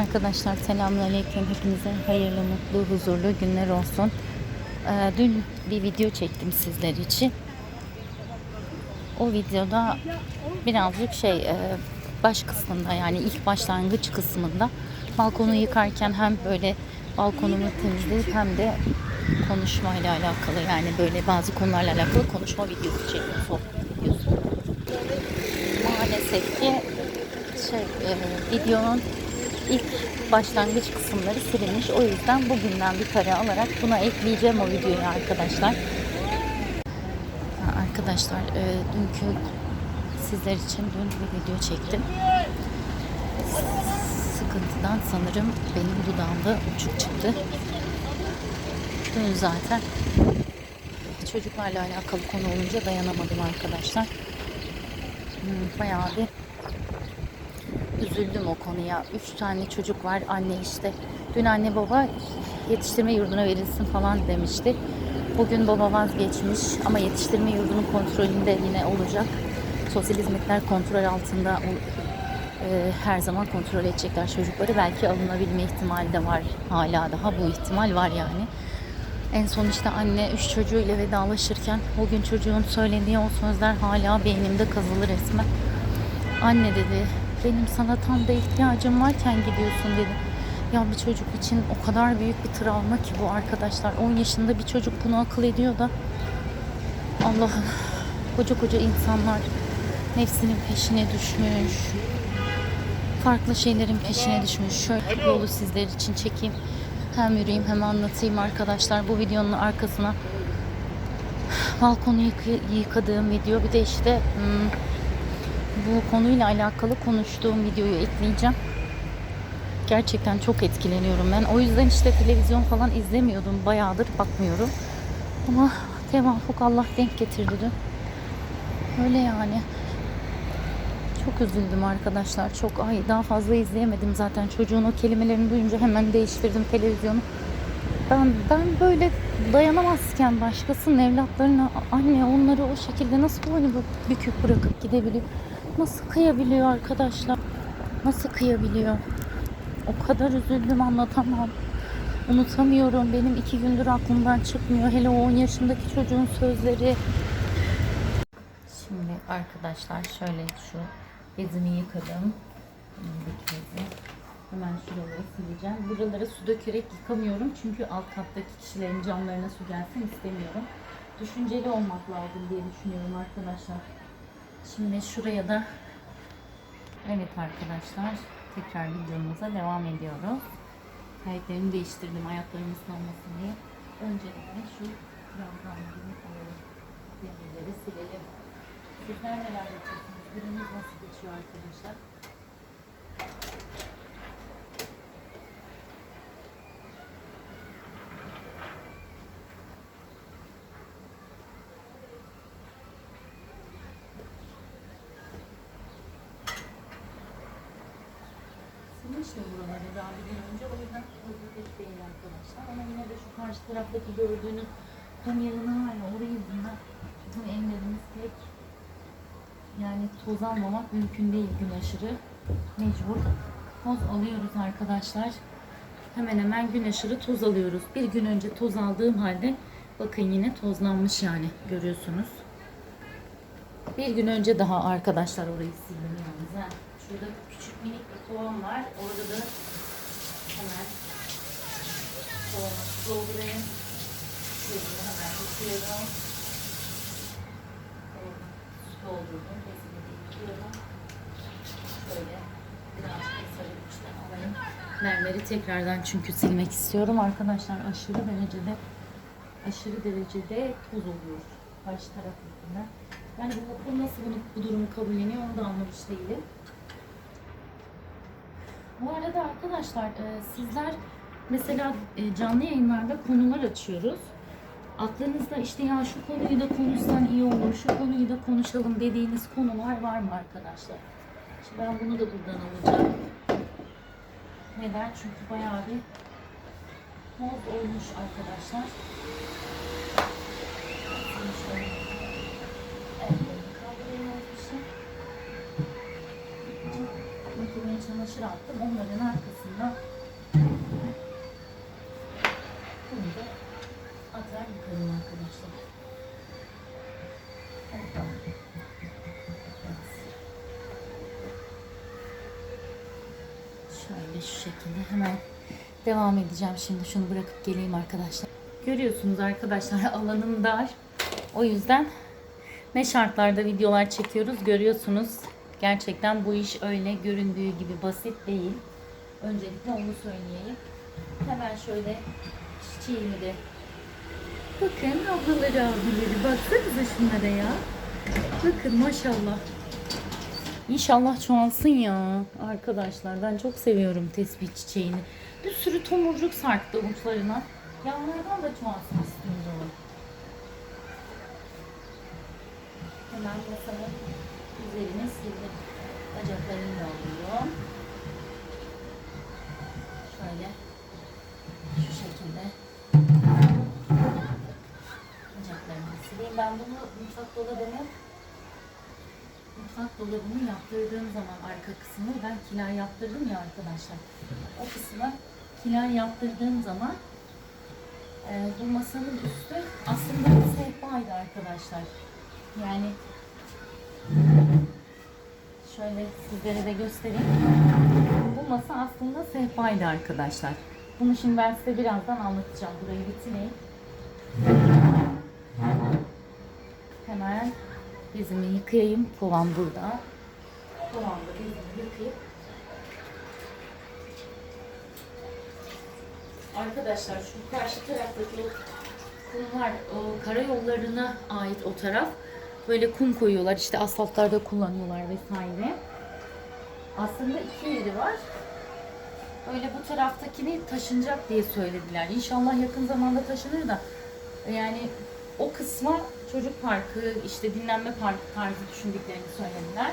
Arkadaşlar selamünaleyküm. Hepinize hayırlı, mutlu, huzurlu günler olsun. Ee, dün bir video çektim sizler için. O videoda birazcık şey e, baş kısmında yani ilk başlangıç kısmında balkonu yıkarken hem böyle balkonumu temizleyip hem de konuşmayla alakalı yani böyle bazı konularla alakalı konuşma videosu çektim. Sohbet videosu. Maalesef ki şey e, videonun ilk başlangıç kısımları silinmiş. O yüzden bugünden bir kare alarak buna ekleyeceğim o videoyu arkadaşlar. Arkadaşlar e, dünkü sizler için dün bir video çektim. Sıkıntıdan sanırım benim dudağımda uçuk çıktı. Dün zaten çocuklarla alakalı konu olunca dayanamadım arkadaşlar. Hmm, Bayağı bir üzüldüm o konuya. Üç tane çocuk var. Anne işte dün anne baba yetiştirme yurduna verilsin falan demişti. Bugün baba vazgeçmiş ama yetiştirme yurdunun kontrolünde yine olacak. Sosyal hizmetler kontrol altında e, her zaman kontrol edecekler çocukları. Belki alınabilme ihtimali de var hala daha bu ihtimal var yani. En son işte anne üç çocuğuyla vedalaşırken o gün çocuğun söylediği o sözler hala beynimde kazılı resmen. Anne dedi benim sana tam da ihtiyacım varken gidiyorsun dedi. Ya bir çocuk için o kadar büyük bir travma ki bu arkadaşlar. 10 yaşında bir çocuk bunu akıl ediyor da Allah'ım koca koca insanlar nefsinin peşine düşmüş. Farklı şeylerin peşine düşmüş. Şöyle yolu sizler için çekeyim. Hem yürüyeyim hem anlatayım arkadaşlar. Bu videonun arkasına balkonu yıkı- yıkadığım video bir de işte hmm, bu konuyla alakalı konuştuğum videoyu ekleyeceğim. Gerçekten çok etkileniyorum ben. O yüzden işte televizyon falan izlemiyordum. Bayağıdır bakmıyorum. Ama tevafuk Allah denk getirdi dün. Öyle yani. Çok üzüldüm arkadaşlar. Çok ay daha fazla izleyemedim zaten. Çocuğun o kelimelerini duyunca hemen değiştirdim televizyonu. Ben ben böyle dayanamazken başkasının evlatlarına anne onları o şekilde nasıl boynu bü- bükük bırakıp gidebiliyor? Nasıl kıyabiliyor arkadaşlar? Nasıl kıyabiliyor? O kadar üzüldüm anlatamam. Unutamıyorum. Benim iki gündür aklımdan çıkmıyor. Hele o 10 yaşındaki çocuğun sözleri. Şimdi arkadaşlar şöyle şu bezimi yıkadım. Elindeki bezi. Hemen şuraları sileceğim. Buralara su dökerek yıkamıyorum. Çünkü alt kattaki kişilerin camlarına su gelsin istemiyorum. Düşünceli olmak lazım diye düşünüyorum arkadaşlar. Şimdi şuraya da Evet arkadaşlar tekrar videomuza devam ediyoruz. Kayıtlarını değiştirdim ayaklarım ıslanmasın diye. Öncelikle şu krampanlarını alalım. Demirleri silelim. Sizler neler yapıyorsunuz? Gününüz nasıl geçiyor arkadaşlar? Silmiştim buraları daha bir gün önce. O yüzden pek değil arkadaşlar. Ama yine de şu karşı taraftaki gördüğünüz kum yığını var ya orayı bunlar bizim evlerimiz pek yani toz almamak mümkün değil gün aşırı. Mecbur toz alıyoruz arkadaşlar. Hemen hemen gün aşırı toz alıyoruz. Bir gün önce toz aldığım halde bakın yine tozlanmış yani görüyorsunuz. Bir gün önce daha arkadaşlar orayı sildim yalnız. ha. Şurada küçük minik bir kovan var. Orada da hemen kovama su doldurayım. Şöyle hemen yıkıyorum. Doldurdum. Bezini de yıkıyorum. Şöyle birazcık içten alayım. Mermeri tekrardan çünkü silmek istiyorum. Arkadaşlar aşırı derecede aşırı derecede toz oluyor. Karşı taraf yüzünden. Yani bu okul nasıl bunu, bu durumu kabulleniyor onu da anlamış değilim. Bu arada arkadaşlar e, sizler mesela e, canlı yayınlarda konular açıyoruz. Aklınızda işte ya şu konuyu da konuşsan iyi olur, şu konuyu da konuşalım dediğiniz konular var mı arkadaşlar? Şimdi ben bunu da buradan alacağım. Neden? Çünkü bayağı bir toz olmuş arkadaşlar. Şöyle kurutulmaya çamaşır attım. Onların arkasında bunu da atar yıkarım arkadaşlar. Şöyle şu şekilde hemen devam edeceğim. Şimdi şunu bırakıp geleyim arkadaşlar. Görüyorsunuz arkadaşlar alanım dar. O yüzden ne şartlarda videolar çekiyoruz görüyorsunuz. Gerçekten bu iş öyle göründüğü gibi basit değil. Öncelikle onu söyleyeyim. Hemen şöyle çiçeğimi de Bakın ablaları abileri baksanıza şunlara ya. Bakın maşallah. İnşallah çoğalsın ya arkadaşlar. Ben çok seviyorum tesbih çiçeğini. Bir sürü tomurcuk sarktı uçlarına. Yanlardan da çoğalsın istiyorum. Hemen masanın üzerine sildim. Bacaklarını da alıyorum. Şöyle şu şekilde bacaklarını sileyim. Ben bunu mutfak dolabını mutfak dolabını yaptırdığım zaman arka kısmı ben kilay yaptırdım ya arkadaşlar. O kısmı kilay yaptırdığım zaman e, bu masanın üstü aslında bir sehpaydı arkadaşlar. Yani şöyle sizlere de göstereyim. Bu masa aslında sehpaydı arkadaşlar. Bunu şimdi ben size birazdan anlatacağım. Burayı bitireyim. Hemen bezimi yıkayayım. Kovam burada. Kovamda bezimi yıkayıp Arkadaşlar şu karşı taraftaki o kumlar, o karayollarına ait o taraf. Böyle kum koyuyorlar. işte asfaltlarda kullanıyorlar vesaire. Aslında iki yeri var. Öyle bu taraftakini taşınacak diye söylediler. İnşallah yakın zamanda taşınır da yani o kısma çocuk parkı, işte dinlenme parkı tarzı düşündüklerini söylediler.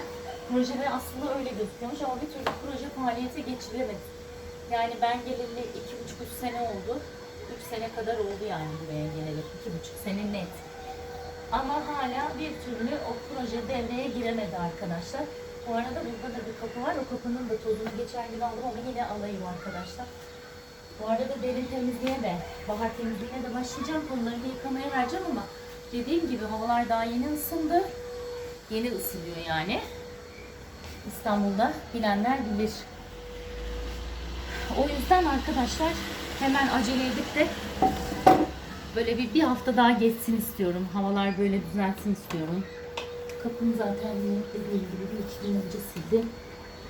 Projeler aslında öyle gözüküyormuş ama bir türlü proje faaliyete geçiremedi. Yani ben geleli iki buçuk üç sene oldu. Üç sene kadar oldu yani buraya geleli. iki buçuk sene net. Ama hala bir türlü o proje devreye giremedi arkadaşlar. Bu arada burada da bir kapı var. O kapının da tozunu geçen gün aldım ama yine alayım arkadaşlar. Bu arada derin temizliğe de, bahar temizliğine de başlayacağım. Konularını yıkamaya vereceğim ama dediğim gibi havalar daha yeni ısındı. Yeni ısınıyor yani. İstanbul'da bilenler bilir. O yüzden arkadaşlar hemen acele edip de böyle bir, bir hafta daha geçsin istiyorum. Havalar böyle düzelsin istiyorum. Kapım zaten dediğim gibi bir iki gün önce sildim.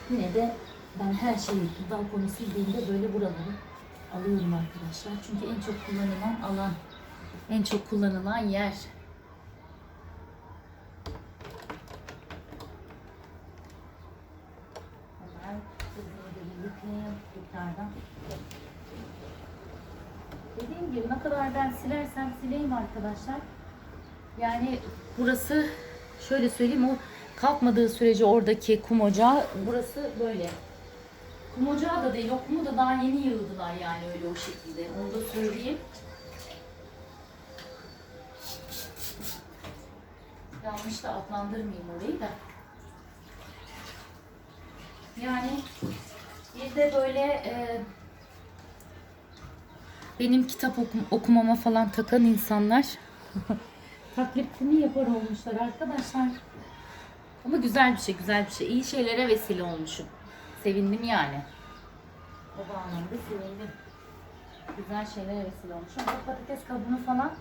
Yine de ben her şeyi balkonu sildiğimde böyle buraları alıyorum arkadaşlar. Çünkü en çok kullanılan alan, en çok kullanılan yer. Hemen tekrardan. Dediğim gibi ne kadar ben silersem sileyim arkadaşlar. Yani burası şöyle söyleyeyim o kalkmadığı sürece oradaki kum ocağı burası böyle. Kum ocağı da değil o kumu da daha yeni yığdılar yani öyle o şekilde. Onu da söyleyeyim. Yanlış da adlandırmayayım orayı da. Yani bir de böyle e, benim kitap okum, okumama falan takan insanlar taklitini yapar olmuşlar arkadaşlar. Ama güzel bir şey, güzel bir şey. İyi şeylere vesile olmuşum. Sevindim yani. O bağlamda sevindim. Güzel şeylere vesile olmuşum. Bu patates kabuğunu falan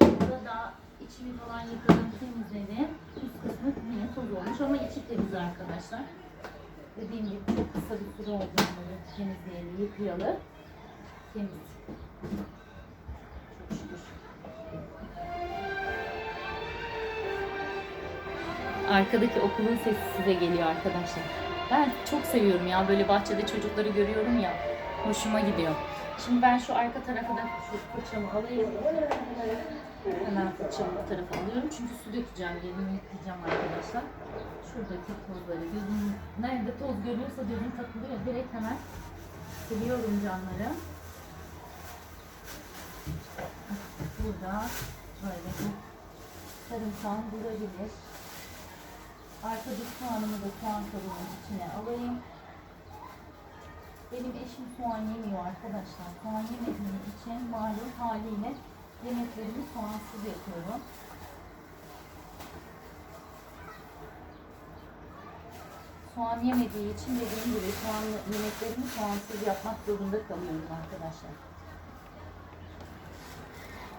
burada da içini falan yıkadım, temizledim. Üst kısmı yine toz olmuş ama içi temiz arkadaşlar. Dediğim gibi çok kısa bir süre oldu bunları temizleyelim, yıkayalı. Temiz. Arkadaki okulun sesi size geliyor arkadaşlar. Ben çok seviyorum ya böyle bahçede çocukları görüyorum ya. Hoşuma gidiyor. Şimdi ben şu arka tarafa da fırçamı alayım. Hemen fırçamı bu tarafa alıyorum. Çünkü su dökeceğim. Yerimi yıkayacağım arkadaşlar. Şuradaki tozları gözüm nerede toz görüyorsa gözüm takılıyor. Direkt hemen siliyorum canları. Burada böyle bir sarımsağım durabilir. Arkada soğanımı da soğan kabının içine alayım. Benim eşim soğan yemiyor arkadaşlar. Soğan yemediğim için malum haliyle yemeklerimi soğansız yapıyorum. soğan yemediği için dediğim gibi soğan yemeklerimi soğansız yapmak zorunda kalıyorum arkadaşlar.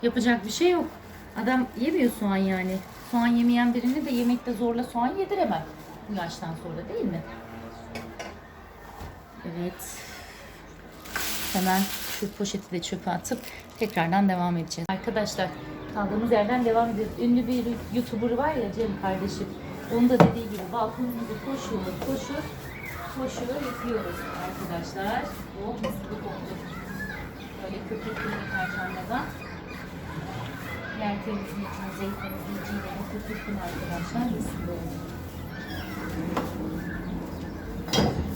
Yapacak bir şey yok. Adam yemiyor soğan yani. Soğan yemeyen birini de yemekte zorla soğan yediremem. Bu yaştan sonra değil mi? Evet. Hemen şu poşeti de çöpe atıp tekrardan devam edeceğiz. Arkadaşlar kaldığımız yerden devam ediyoruz. Ünlü bir YouTuber var ya Cem kardeşim. Onun da dediği gibi balkonumuzu koşuyor, koşuyor, koşuyor, yıkıyoruz arkadaşlar. Oh gibi koktu. Böyle köpüklü deterjanla yer temizleyicini, zeyt temizleyiciyle de köpüklüm arkadaşlar.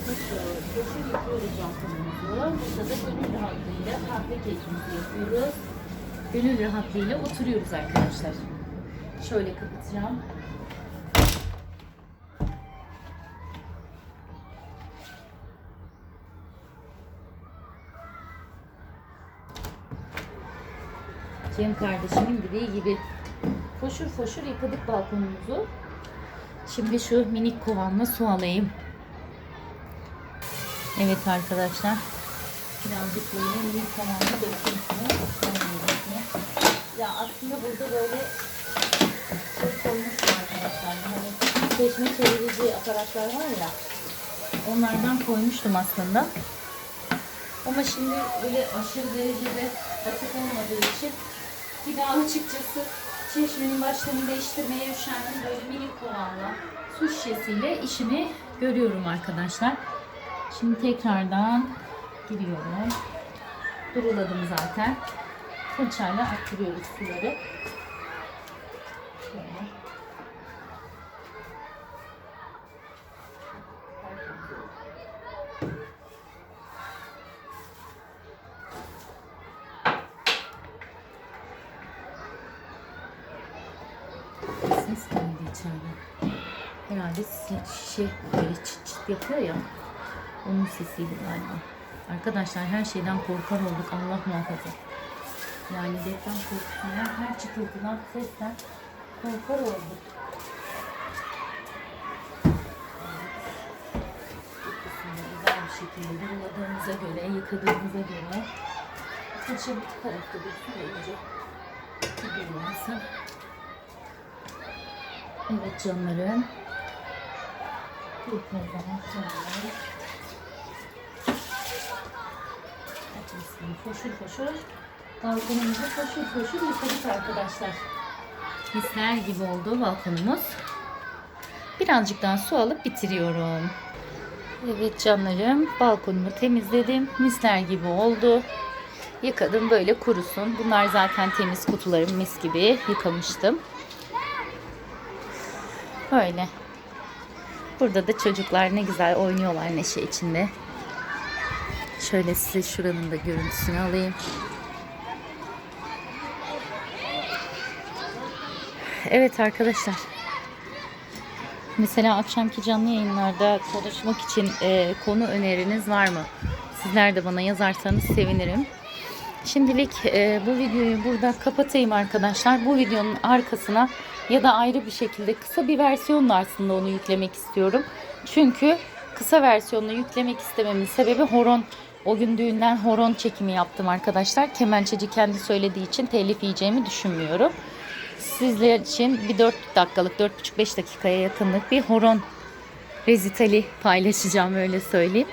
Koşuyor, koşuyor, yıkıyoruz balkonumuzu. Burada da gönül rahatlığıyla kahve keyfimizi yapıyoruz. Gönül rahatlığıyla oturuyoruz arkadaşlar. Şöyle kapatacağım. Cem kardeşimin dediği gibi foşur foşur yıkadık balkonumuzu. Şimdi şu minik kovanla su alayım. Evet arkadaşlar. Birazcık böyle minik kovanla dökeyim. Ya aslında burada böyle şey koymuşum arkadaşlar. Hani çeşme çevirici aparatlar var ya. Onlardan koymuştum aslında. Ama şimdi böyle aşırı derecede açık olmadığı için bir daha açıkçası çeşmenin başlarını değiştirmeye üşendim. Böyle minik kovanla su şişesiyle işimi görüyorum arkadaşlar. Şimdi tekrardan giriyorum. Duruladım zaten. Fırçayla attırıyoruz suları. Çıt yapıyor ya. Onun sesiydi galiba. Arkadaşlar her şeyden korkar olduk Allah muhafaza. Yani deprem korkusundan her çıkıltıdan sesten korkar olduk. Güzel bir şekilde duruladığımıza göre, yıkadığımıza göre saçı bu tarafta dursun iyice durulansın. Evet canlarım. Bir kez daha canlarım. Hepsini foşur foşur. Balkonumuzu foşur foşur yıkadık arkadaşlar. Misler gibi oldu balkonumuz. Birazcık daha su alıp bitiriyorum. Evet canlarım balkonumu temizledim. Misler gibi oldu. Yıkadım böyle kurusun. Bunlar zaten temiz kutularım mis gibi yıkamıştım. Böyle. Burada da çocuklar ne güzel oynuyorlar neşe içinde. Şöyle size şuranın da görüntüsünü alayım. Evet arkadaşlar. Mesela akşamki canlı yayınlarda konuşmak için e, konu öneriniz var mı? Sizler de bana yazarsanız sevinirim. Şimdilik e, bu videoyu burada kapatayım arkadaşlar. Bu videonun arkasına ya da ayrı bir şekilde kısa bir versiyonla aslında onu yüklemek istiyorum. Çünkü kısa versiyonunu yüklemek istememin sebebi horon. O gün düğünden horon çekimi yaptım arkadaşlar. Kemençeci kendi söylediği için telif yiyeceğimi düşünmüyorum. Sizler için bir 4 dakikalık, 4,5-5 dakikaya yakınlık bir horon rezitali paylaşacağım öyle söyleyeyim.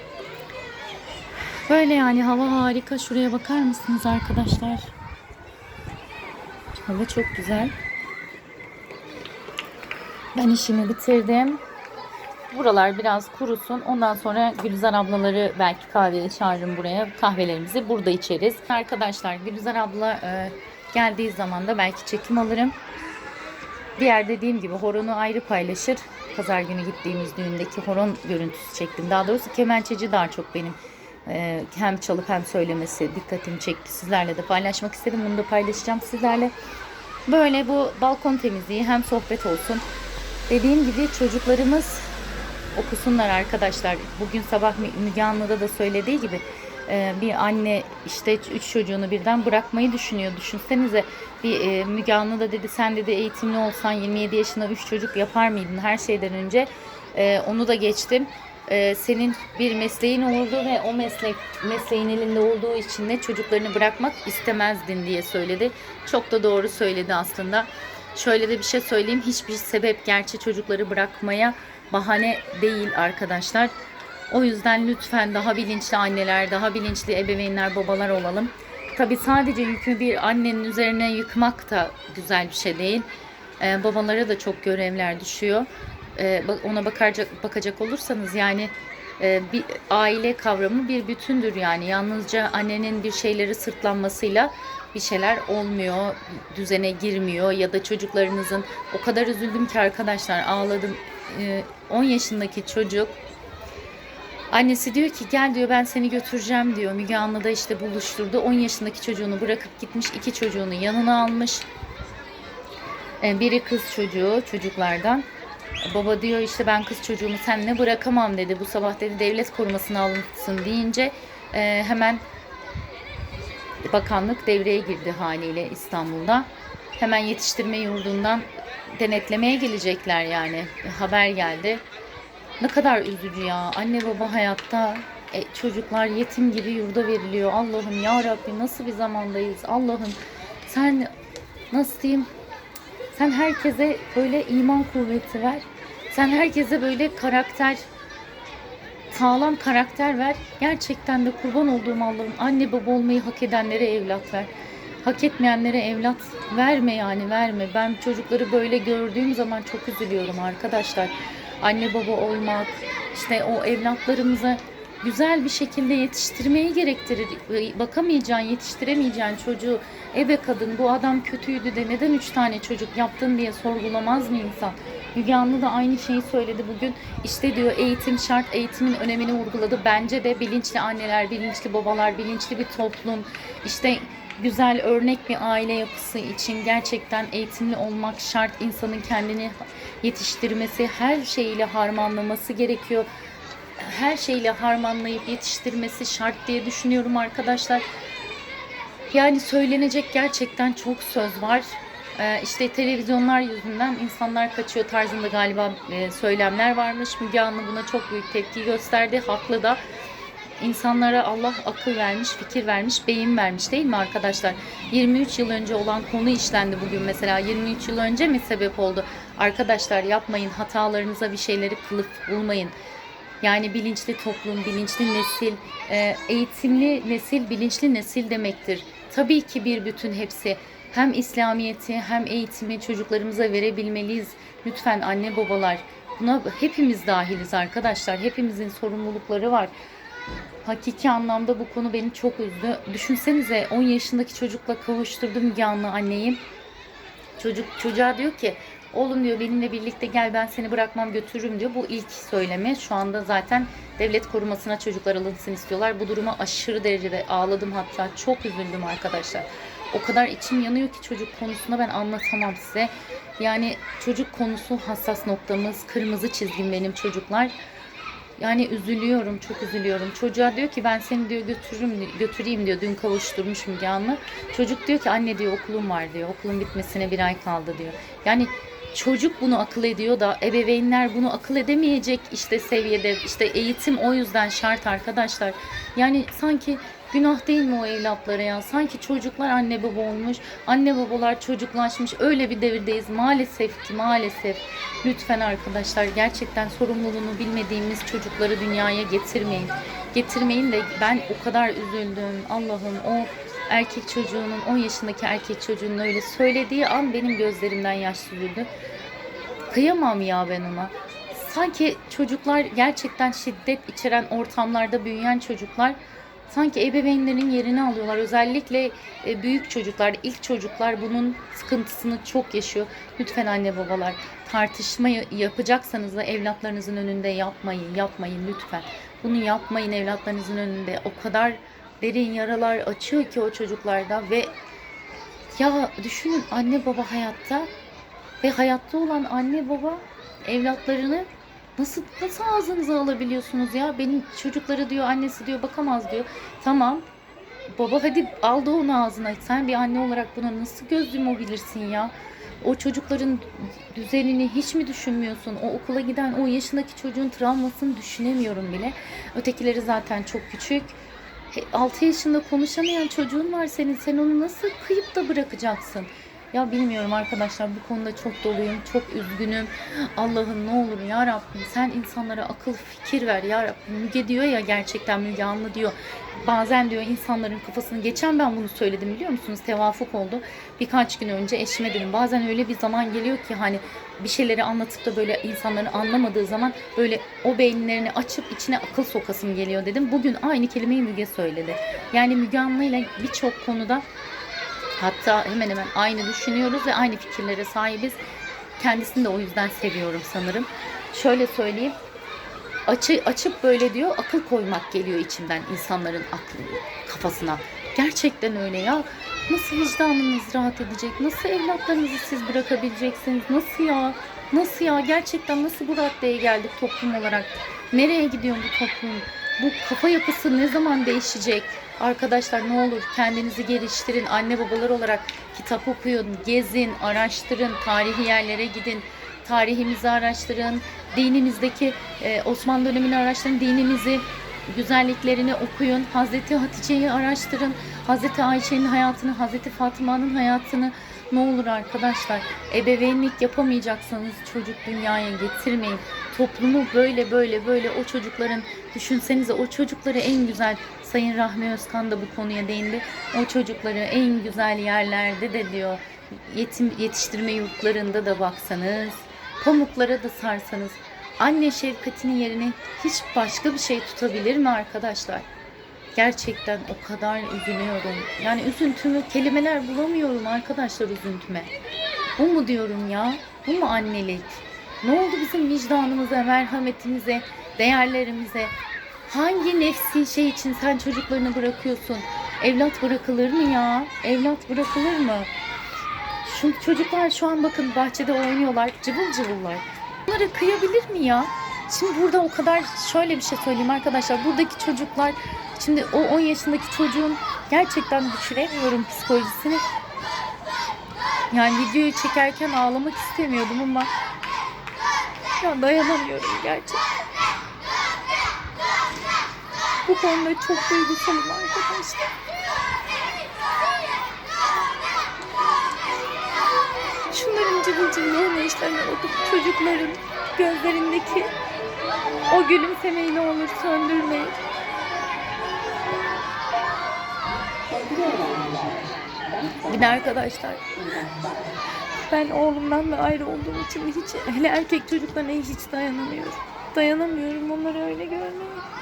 Böyle yani hava harika. Şuraya bakar mısınız arkadaşlar? Hava çok güzel. Ben işimi bitirdim. Buralar biraz kurusun. Ondan sonra Gülizar ablaları belki kahveye çağırırım buraya. Kahvelerimizi burada içeriz. Arkadaşlar Gülizar abla e, geldiği zaman da belki çekim alırım. Diğer dediğim gibi horonu ayrı paylaşır. Pazar günü gittiğimiz düğündeki horon görüntüsü çektim. Daha doğrusu kemençeci daha çok benim e, hem çalıp hem söylemesi dikkatimi çekti. Sizlerle de paylaşmak istedim. Bunu da paylaşacağım sizlerle. Böyle bu balkon temizliği hem sohbet olsun. Dediğim gibi çocuklarımız okusunlar arkadaşlar. Bugün sabah Mü- Müge Anlı'da da söylediği gibi e, bir anne işte üç çocuğunu birden bırakmayı düşünüyor. Düşünsenize bir e, Müge Anlı da dedi sen dedi eğitimli olsan 27 yaşında üç çocuk yapar mıydın? Her şeyden önce Ee, onu da geçtim. Ee, senin bir mesleğin oldu ve o meslek mesleğin elinde olduğu için de çocuklarını bırakmak istemezdin diye söyledi. Çok da doğru söyledi aslında. Şöyle de bir şey söyleyeyim. Hiçbir sebep gerçi çocukları bırakmaya bahane değil arkadaşlar. O yüzden lütfen daha bilinçli anneler, daha bilinçli ebeveynler, babalar olalım. Tabi sadece yükü bir annenin üzerine yıkmak da güzel bir şey değil. Ee, babalara da çok görevler düşüyor. Ee, ona bakacak bakacak olursanız yani e, bir aile kavramı bir bütündür yani. Yalnızca annenin bir şeyleri sırtlanmasıyla bir şeyler olmuyor, düzene girmiyor ya da çocuklarınızın o kadar üzüldüm ki arkadaşlar ağladım. Ee, 10 yaşındaki çocuk Annesi diyor ki gel diyor ben seni götüreceğim diyor. Müge Anlı da işte buluşturdu. 10 yaşındaki çocuğunu bırakıp gitmiş. iki çocuğunu yanına almış. Ee, Biri kız çocuğu çocuklardan. Baba diyor işte ben kız çocuğumu seninle bırakamam dedi. Bu sabah dedi devlet korumasına alınsın deyince e, hemen bakanlık devreye girdi haliyle İstanbul'da. Hemen yetiştirme yurdundan denetlemeye gelecekler yani. Haber geldi. Ne kadar üzücü ya. Anne baba hayatta e, çocuklar yetim gibi yurda veriliyor. Allah'ım ya Rabbi nasıl bir zamandayız. Allah'ım sen nasıl diyeyim? Sen herkese böyle iman kuvveti ver. Sen herkese böyle karakter sağlam karakter ver. Gerçekten de kurban olduğum Allah'ım anne baba olmayı hak edenlere evlat ver. Hak etmeyenlere evlat verme yani verme. Ben çocukları böyle gördüğüm zaman çok üzülüyorum arkadaşlar. Anne baba olmak, işte o evlatlarımıza güzel bir şekilde yetiştirmeyi gerektirir. Bakamayacağın, yetiştiremeyeceğin çocuğu ebe kadın bu adam kötüydü de neden üç tane çocuk yaptın diye sorgulamaz mı insan? Müge Anlı da aynı şeyi söyledi bugün. İşte diyor eğitim şart, eğitimin önemini vurguladı. Bence de bilinçli anneler, bilinçli babalar, bilinçli bir toplum, işte güzel örnek bir aile yapısı için gerçekten eğitimli olmak şart. İnsanın kendini yetiştirmesi, her şeyiyle harmanlaması gerekiyor. Her şeyle harmanlayıp yetiştirmesi şart diye düşünüyorum arkadaşlar. Yani söylenecek gerçekten çok söz var. Ee, işte televizyonlar yüzünden insanlar kaçıyor tarzında galiba e, söylemler varmış. Müge Anlı buna çok büyük tepki gösterdi. Haklı da. İnsanlara Allah akıl vermiş, fikir vermiş, beyin vermiş değil mi arkadaşlar? 23 yıl önce olan konu işlendi bugün mesela. 23 yıl önce mi sebep oldu? Arkadaşlar yapmayın, hatalarınıza bir şeyleri kılıf bulmayın. Yani bilinçli toplum, bilinçli nesil, e, eğitimli nesil, bilinçli nesil demektir. Tabii ki bir bütün hepsi. Hem İslamiyeti hem eğitimi çocuklarımıza verebilmeliyiz. Lütfen anne babalar buna hepimiz dahiliz arkadaşlar. Hepimizin sorumlulukları var. Hakiki anlamda bu konu beni çok üzdü. Düşünsenize 10 yaşındaki çocukla kavuşturdum Müge Anlı anneyi. Çocuk çocuğa diyor ki oğlum diyor benimle birlikte gel ben seni bırakmam götürürüm diyor. Bu ilk söyleme. Şu anda zaten devlet korumasına çocuklar alınsın istiyorlar. Bu duruma aşırı derecede ağladım hatta çok üzüldüm arkadaşlar. O kadar içim yanıyor ki çocuk konusunda ben anlatamam size. Yani çocuk konusu hassas noktamız, kırmızı çizgim benim çocuklar. Yani üzülüyorum, çok üzülüyorum. Çocuğa diyor ki ben seni diyor götürürüm, götüreyim diyor. Dün kavuşturmuş Müge. Çocuk diyor ki anne diyor okulum var diyor. Okulun bitmesine bir ay kaldı diyor. Yani çocuk bunu akıl ediyor da ebeveynler bunu akıl edemeyecek işte seviyede. işte eğitim o yüzden şart arkadaşlar. Yani sanki günah değil mi o evlatlara ya? Sanki çocuklar anne baba olmuş. Anne babalar çocuklaşmış. Öyle bir devirdeyiz maalesef ki maalesef. Lütfen arkadaşlar gerçekten sorumluluğunu bilmediğimiz çocukları dünyaya getirmeyin. Getirmeyin de ben o kadar üzüldüm. Allah'ım o erkek çocuğunun 10 yaşındaki erkek çocuğunun öyle söylediği an benim gözlerimden yaş süzüldü. Kıyamam ya ben ona. Sanki çocuklar gerçekten şiddet içeren ortamlarda büyüyen çocuklar sanki ebeveynlerin yerini alıyorlar. Özellikle e, büyük çocuklar, ilk çocuklar bunun sıkıntısını çok yaşıyor. Lütfen anne babalar tartışma yapacaksanız da evlatlarınızın önünde yapmayın, yapmayın lütfen. Bunu yapmayın evlatlarınızın önünde. O kadar derin yaralar açıyor ki o çocuklarda ve ya düşünün anne baba hayatta ve hayatta olan anne baba evlatlarını nasıl nasıl ağzınıza alabiliyorsunuz ya? Benim çocukları diyor annesi diyor bakamaz diyor. Tamam baba hadi al da onu ağzına. Sen bir anne olarak buna nasıl göz yumabilirsin ya? O çocukların düzenini hiç mi düşünmüyorsun? O okula giden o yaşındaki çocuğun travmasını düşünemiyorum bile. Ötekileri zaten çok küçük. 6 yaşında konuşamayan çocuğun var senin. Sen onu nasıl kıyıp da bırakacaksın? Ya bilmiyorum arkadaşlar bu konuda çok doluyum. Çok üzgünüm. Allah'ım ne olur ya Rabbim sen insanlara akıl fikir ver ya Rabbim. Müge diyor ya gerçekten Müge Anlı diyor. Bazen diyor insanların kafasını geçen ben bunu söyledim biliyor musunuz? Tevafuk oldu. Birkaç gün önce eşime dedim. Bazen öyle bir zaman geliyor ki hani bir şeyleri anlatıp da böyle insanların anlamadığı zaman böyle o beyinlerini açıp içine akıl sokasım geliyor dedim. Bugün aynı kelimeyi Müge söyledi. Yani Müge Anlı ile birçok konuda Hatta hemen hemen aynı düşünüyoruz ve aynı fikirlere sahibiz. Kendisini de o yüzden seviyorum sanırım. Şöyle söyleyeyim. Açı, açıp böyle diyor akıl koymak geliyor içimden insanların aklı, kafasına. Gerçekten öyle ya. Nasıl vicdanınız rahat edecek? Nasıl evlatlarınızı siz bırakabileceksiniz? Nasıl ya? Nasıl ya? Gerçekten nasıl bu raddeye geldik toplum olarak? Nereye gidiyor bu toplum? Bu kafa yapısı ne zaman değişecek? Arkadaşlar ne olur kendinizi geliştirin. Anne babalar olarak kitap okuyun, gezin, araştırın, tarihi yerlere gidin. Tarihimizi araştırın. Dinimizdeki e, Osmanlı dönemini araştırın. Dinimizi, güzelliklerini okuyun. Hazreti Hatice'yi araştırın. Hazreti Ayşe'nin hayatını, Hazreti Fatıma'nın hayatını ne olur arkadaşlar ebeveynlik yapamayacaksanız çocuk dünyaya getirmeyin. Toplumu böyle böyle böyle o çocukların düşünsenize o çocukları en güzel Sayın Rahmi Özkan da bu konuya değindi. O çocukları en güzel yerlerde de diyor yetim yetiştirme yurtlarında da baksanız pamuklara da sarsanız anne şefkatinin yerine hiç başka bir şey tutabilir mi arkadaşlar? Gerçekten o kadar üzülüyorum. Yani üzüntümü kelimeler bulamıyorum arkadaşlar üzüntüme. Bu mu diyorum ya? Bu mu annelik? Ne oldu bizim vicdanımıza, merhametimize, değerlerimize? Hangi nefsi şey için sen çocuklarını bırakıyorsun? Evlat bırakılır mı ya? Evlat bırakılır mı? Şu çocuklar şu an bakın bahçede oynuyorlar. Cıvıl cıvıllar. Bunları kıyabilir mi ya? Şimdi burada o kadar şöyle bir şey söyleyeyim arkadaşlar. Buradaki çocuklar şimdi o 10 yaşındaki çocuğun gerçekten düşüremiyorum psikolojisini. Yani videoyu çekerken ağlamak istemiyordum ama ya dayanamıyorum gerçekten. Bu konuda çok duygusalım arkadaşlar. Şunların cıvıl cıvıl oynayışlarına bakıp çocukların gözlerindeki o gülümsemeyi ne olur söndürmeyin. Bir de arkadaşlar ben oğlumdan da ayrı olduğum için hiç hele erkek çocuklarına hiç dayanamıyorum. Dayanamıyorum onları öyle görmeye.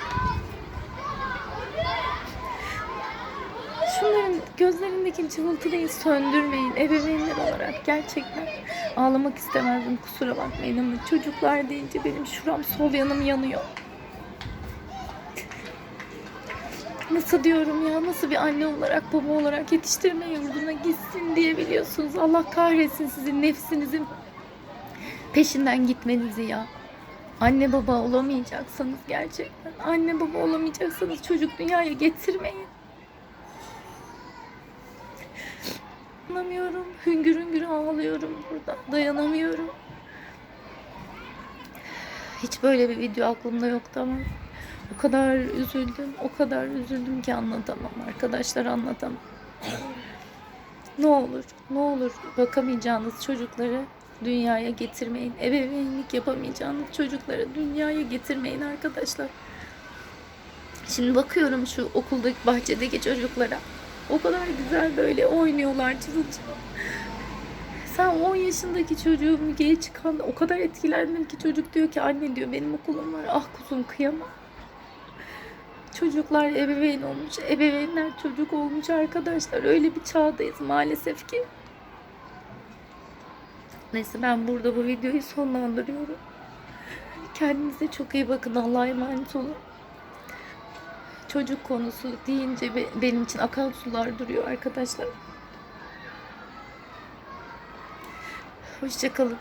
Şunların gözlerindeki cıvıltıyı söndürmeyin ebeveynler olarak gerçekten. Ağlamak istemezdim kusura bakmayın ama çocuklar deyince benim şuram sol yanım yanıyor. Nasıl diyorum ya nasıl bir anne olarak baba olarak yetiştirme yurduna gitsin diye biliyorsunuz. Allah kahretsin sizin nefsinizin peşinden gitmenizi ya. Anne baba olamayacaksanız gerçekten anne baba olamayacaksanız çocuk dünyaya getirmeyin. Dayanamıyorum. Hüngür hüngür ağlıyorum burada. Dayanamıyorum. Hiç böyle bir video aklımda yoktu ama o kadar üzüldüm. O kadar üzüldüm ki anlatamam. Arkadaşlar anlatamam. Ne olur, ne olur bakamayacağınız çocukları dünyaya getirmeyin. Ebeveynlik yapamayacağınız çocukları dünyaya getirmeyin arkadaşlar. Şimdi bakıyorum şu okuldaki bahçedeki çocuklara. O kadar güzel böyle oynuyorlar cıvıl. Sen 10 yaşındaki çocuğu Müge'ye çıkan o kadar etkilendim ki çocuk diyor ki anne diyor benim okulum var. Ah kuzum kıyamam. Çocuklar ebeveyn olmuş. Ebeveynler çocuk olmuş arkadaşlar. Öyle bir çağdayız maalesef ki. Neyse ben burada bu videoyu sonlandırıyorum. Kendinize çok iyi bakın. Allah'a emanet olun çocuk konusu deyince benim için akan sular duruyor arkadaşlar. Hoşçakalın.